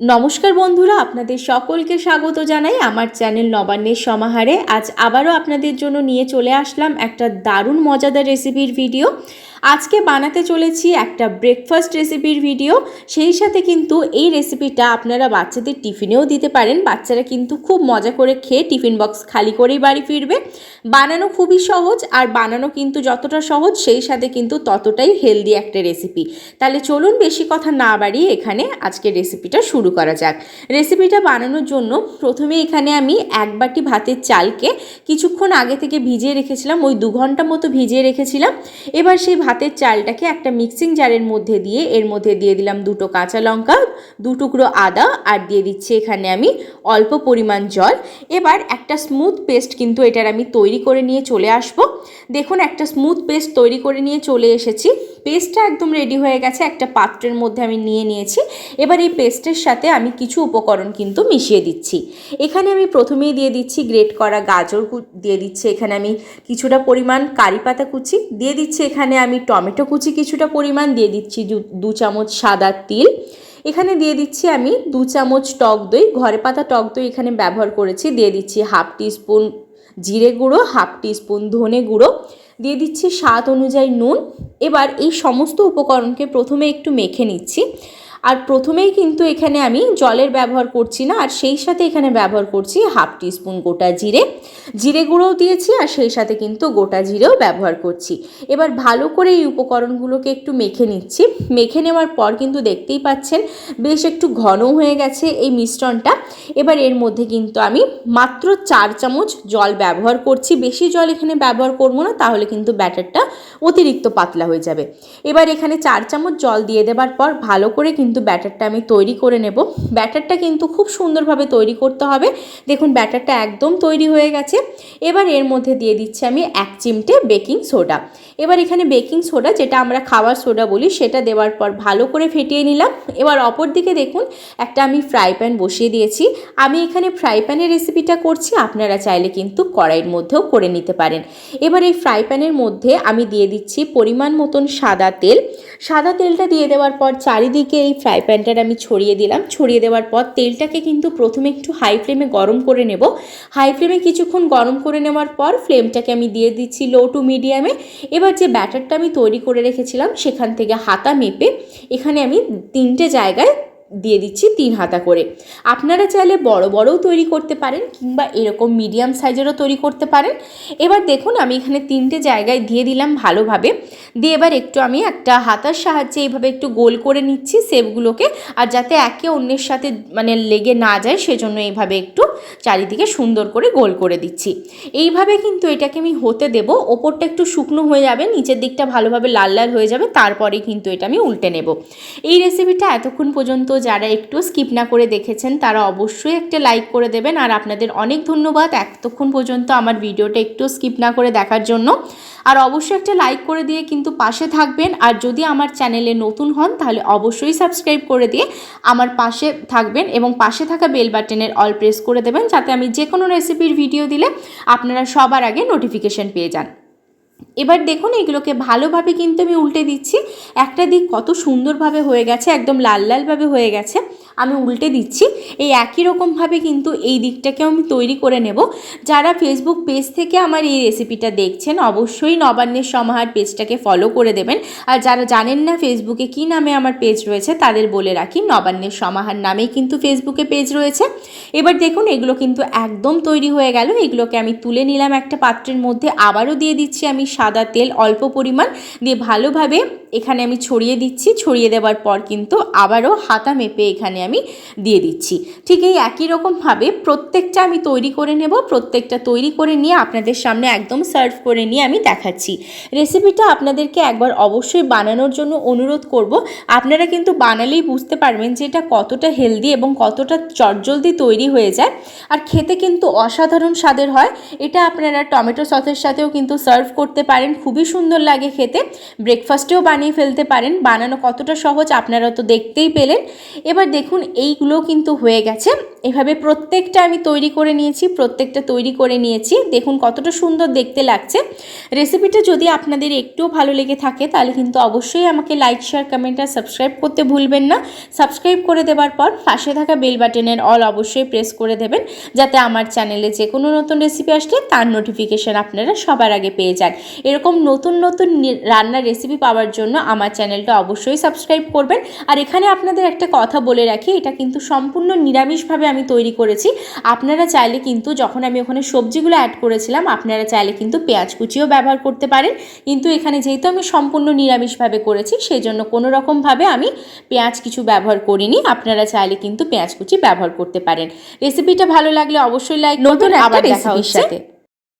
নমস্কার বন্ধুরা, আপনাদের সকলকে স্বাগত জানাই আমার চ্যানেল নবান্নের সমাহারে। আজ আবারও আপনাদের জন্য নিয়ে চলে আসলাম একটা দারুণ মজাদার রেসিপির ভিডিও আজকে বানাতে চলেছি একটা ব্রেকফাস্ট রেসিপির ভিডিও সেই সাথে কিন্তু এই রেসিপিটা আপনারা বাচ্চাদের টিফিনেও দিতে পারেন। বাচ্চারা কিন্তু খুব মজা করে খেয়ে টিফিন বক্স খালি করেই বাড়ি ফিরবে। বানানো খুবই সহজ আর বানানো কিন্তু যতটা সহজ, সেই সাথে কিন্তু ততটাই হেলদি একটা রেসিপি তাহলে চলুন বেশি কথা না বাড়িয়ে এখানে আজকে রেসিপিটা শুরু করা যাক। রেসিপিটা বানানোর জন্য প্রথমে এখানে আমি এক বাটি ভাতের চালকে কিছুক্ষণ আগে থেকে ভিজিয়ে রেখেছিলাম, ওই দু ঘণ্টা মতো ভিজিয়ে রেখেছিলাম। এবার সেই ভাতের চালটাকে একটা মিক্সিং জারের মধ্যে দিয়ে, এর মধ্যে দিয়ে দিলাম দুটো কাঁচা লঙ্কা, দু টুকরো আদা আর দিয়ে দিচ্ছি এখানে আমি অল্প পরিমাণ জল। এবার একটা স্মুথ পেস্ট কিন্তু এটার আমি তৈরি করে নিয়ে চলে আসব। দেখুন একটা স্মুথ পেস্ট তৈরি করে নিয়ে চলে এসেছি। পেস্টটা একদম রেডি হয়ে গেছে, একটা পাত্রের মধ্যে আমি নিয়ে নিয়েছি। এবার এই পেস্টের সাথে আমি কিছু উপকরণ কিন্তু মিশিয়ে দিচ্ছি। এখানে আমি প্রথমেই দিয়ে দিচ্ছি গ্রেট করা গাজর দিয়ে দিচ্ছি এখানে আমি কিছুটা পরিমাণ কারি পাতা কুচি, দিয়ে দিচ্ছি এখানে আমি টমেটো কুচি কিছুটা পরিমাণ, দিয়ে দিচ্ছি দু- দু চামচ সাদা তিল। এখানে দিয়ে দিচ্ছি আমি দু চামচ টক দই, ঘরে পাতা টক দই এখানে ব্যবহার করেছি, দিয়ে দিচ্ছি হাফ টিস্পুন জিরে গুঁড়ো, হাফ টিস্পুন ধনে গুঁড়ো, দিয়ে দিচ্ছি স্বাদ অনুযায়ী নুন এবার এই সমস্ত উপকরণকে প্রথমে একটু মেখে নিচ্ছি। আর প্রথমেই কিন্তু এখানে আমি জলের ব্যবহার করছি না, আর সেই সাথে এখানে ব্যবহার করছি হাফ টিস্পুন গোটা জিরে। জিরে গুঁড়োও দিয়েছি, আর সেই সাথে কিন্তু গোটা জিরেও ব্যবহার করছি। এবার ভালো করে এই উপকরণগুলোকে একটু মেখে নিচ্ছি। মেখে নেওয়ার পর কিন্তু দেখতেই পাচ্ছেন বেশ একটু ঘন হয়ে গেছে এই মিশ্রণটা। এবার এর মধ্যে কিন্তু আমি মাত্র চার চামচ জল ব্যবহার করছি। বেশি জল এখানে ব্যবহার করব না, তাহলে কিন্তু ব্যাটারটা অতিরিক্ত পাতলা হয়ে যাবে। এবার এখানে চার চামচ জল দিয়ে দেবার পর ভালো করে কিন্তু ব্যাটারটা আমি তৈরি করে নেব। ব্যাটারটা কিন্তু খুব সুন্দরভাবে তৈরি করতে হবে। দেখুন, ব্যাটারটা একদম তৈরি হয়ে গেছে। এবার এর মধ্যে দিয়ে দিচ্ছি আমি এক চিমটে বেকিং সোডা। এবার এখানে বেকিং সোডা, যেটা আমরা খাওয়ার সোডা বলি, সেটা দেওয়ার পর ভালো করে ফেটিয়ে নিলাম। এবার অপর দিকে দেখুন, একটা আমি ফ্রাই প্যান বসিয়ে দিয়েছি। আমি এখানে ফ্রাই প্যানের রেসিপিটা করছি, আপনারা চাইলে কিন্তু কড়াইয়ের মধ্যেও করে নিতে পারেন। এবার এই ফ্রাই প্যানের মধ্যে আমি দিয়ে দিচ্ছি পরিমাণ মতন সাদা তেল। সাদা তেলটা দিয়ে দেওয়ার পর চারিদিকে এই ফ্রাই প্যানটার আমি ছড়িয়ে দিলাম। ছড়িয়ে দেওয়ার পর তেলটাকে কিন্তু প্রথমে একটু হাই ফ্লেমে গরম করে নেব। হাই ফ্লেমে কিছুক্ষণ গরম করে নেওয়ার পর ফ্লেমটাকে আমি দিয়ে দিচ্ছি লো টু মিডিয়ামে এবার যে ব্যাটারটা আমি তৈরি করে রেখেছিলাম, সেখান থেকে হাতা মেপে এখানে আমি তিনটে জায়গায় দিয়ে দিচ্ছি তিন হাতা করে। আপনারা চাইলে বড় বড়ও তৈরি করতে পারেন কিংবা এরকম মিডিয়াম সাইজেরও তৈরি করতে পারেন। এবার দেখুন আমি এখানে তিনটে জায়গায় দিয়ে দিলাম ভালোভাবে। দিয়ে এবার একটু আমি একটা হাতার সাহায্যে এইভাবে একটু গোল করে নিচ্ছি সেপগুলোকে। আর যাতে একে অন্যের সাথে মানে লেগে না যায় সেজন্য এইভাবে একটু চারিদিকে সুন্দর করে গোল করে দিচ্ছি। এইভাবে কিন্তু এটাকে আমি হতে দেব। ওপরটা একটু শুকনো হয়ে যাবে, নিচের দিকটা ভালোভাবে লাল লাল হয়ে যাবে, তারপরে কিন্তু এটা আমি উল্টে নেব। এই রেসিপিটা এতক্ষণ পর্যন্ত যারা একটু স্কিপ না করে দেখেছেন, তারা অবশ্যই একটা লাইক করে দেবেন। আর আপনাদের অনেক ধন্যবাদ এতক্ষণ পর্যন্ত আমার ভিডিওটা একটু স্কিপ না করে দেখার জন্য। আর অবশ্যই একটা লাইক করে দিয়ে কিন্তু পাশে থাকবেন। আর যদি আমার চ্যানেলে নতুন হন, তাহলে অবশ্যই সাবস্ক্রাইব করে দিয়ে আমার পাশে থাকবেন এবং পাশে থাকা বেল বাটনের অল প্রেস করে দেবেন, যাতে আমি যে কোনো রেসিপির ভিডিও দিলে আপনারা সবার আগে নোটিফিকেশন পেয়ে যান। এবার দেখুন এগুলোকে ভালোভাবে কিন্তু আমি উল্টে দিচ্ছি। একটা দিক কত সুন্দরভাবে হয়ে গেছে, একদম লাল লালভাবে হয়ে গেছে। আমি উল্টে দিচ্ছি। এই একই রকমভাবে কিন্তু এই দিকটাকেও আমি তৈরি করে নেব। যারা ফেসবুক পেজ থেকে আমার এই রেসিপিটা দেখছেন, অবশ্যই নবান্নের সমাহার পেজটাকে ফলো করে দেবেন। আর যারা জানেন না ফেসবুকে কী নামে আমার পেজ রয়েছে, তাদের বলে রাখি, নবান্নের সমাহার নামেই কিন্তু ফেসবুকে পেজ রয়েছে। এবার দেখুন, এগুলো কিন্তু একদম তৈরি হয়ে গেল। এগুলোকে আমি তুলে নিলাম একটা পাত্রের মধ্যে। আবারও দিয়ে দিচ্ছি আমি সাদা তেল, অল্প পরিমাণ। দিয়ে ভালোভাবে এখানে আমি ছড়িয়ে দিচ্ছি, ছড়িয়ে দেওয়ার পর কিন্তু আবারও হাতা মেপে এখানে আমি দিয়ে দিচ্ছি। ঠিক এই একই রকমভাবে প্রত্যেকটা আমি তৈরি করে নেব, প্রত্যেকটা তৈরি করে নিয়ে আপনাদের সামনে একদম সার্ভ করে নিয়ে আমি দেখাচ্ছি। রেসিপিটা আপনাদেরকে একবার অবশ্যই বানানোর জন্য অনুরোধ করব। আপনারা কিন্তু বানালেই বুঝতে পারবেন যে এটা কতটা হেলদি এবং কতটা চটজলদি তৈরি হয়ে যায়। আর খেতে কিন্তু অসাধারণ স্বাদের হয়। এটা আপনারা টমেটো সসের সাথেও কিন্তু সার্ভ করতে পারেন। খুবই সুন্দর লাগে খেতে। ব্রেকফাস্টেও বানিয়ে ফেলতে পারেন। বানানো কতটা সহজ আপনারা তো দেখতেই পেলেন। এবার দেখুন, এইগুলো কিন্তু হয়ে গেছে। এভাবে প্রত্যেকটা আমি তৈরি করে নিয়েছি, প্রত্যেকটা তৈরি করে নিয়েছি। দেখুন কতটা সুন্দর দেখতে লাগছে। রেসিপিটা যদি আপনাদের একটুও ভালো লেগে থাকে, তাহলে কিন্তু অবশ্যই আমাকে লাইক শেয়ার কমেন্ট আর সাবস্ক্রাইব করতে ভুলবেন না। সাবস্ক্রাইব করে দেওয়ার পর পাশে থাকা বেল বাটনের অল অবশ্যই প্রেস করে দেবেন, যাতে আমার চ্যানেলে যে কোনো নতুন রেসিপি আসলে তার নোটিফিকেশান আপনারা সবার আগে পেয়ে যান। এরকম নতুন নতুন রান্নার রেসিপি পাওয়ার জন্য আমার চ্যানেলটা অবশ্যই সাবস্ক্রাইব করবেন। আর এখানে আপনাদের একটা কথা বলে রাখি, এটা কিন্তু সম্পূর্ণ নিরামিষভাবে আমি তৈরি করেছি আপনারা চাইলে কিন্তু যখন আমি ওখানে সবজিগুলো অ্যাড করেছিলাম আপনারা চাইলে কিন্তু পেঁয়াজ কুচিও ব্যবহার করতে পারেন। কিন্তু এখানে যেহেতু আমি সম্পূর্ণ নিরামিষভাবে করেছি সেই জন্য কোনো রকমভাবে আমি পেঁয়াজ কিছু ব্যবহার করিনি আপনারা চাইলে কিন্তু পেঁয়াজ কুচি ব্যবহার করতে পারেন। রেসিপিটা ভালো লাগলে অবশ্যই লাইক নতুন আবার দেখা হচ্ছে।